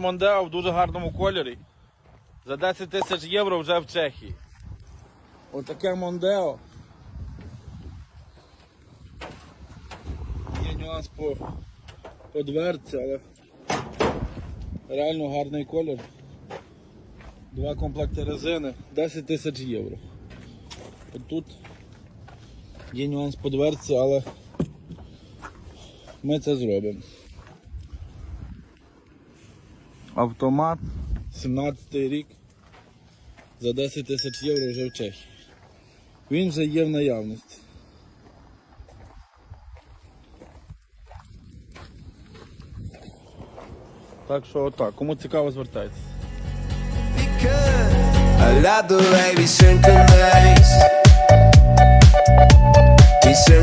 Мондео в дуже гарному кольорі. За 10 тисяч євро вже в Чехії. Отаке Мондео. Є нюанс по, по дверці, але реально гарний колір. Два комплекти резини, 10 тисяч євро. Тут є нюанс по дверці, але ми це зробимо. Автомат, 17 рік. За 10 тисяч євро вже в Чехії. Він вже є в наявності. Так що отак, кому цікаво, звертайтеся. I love the way we synchronize. We synchronize.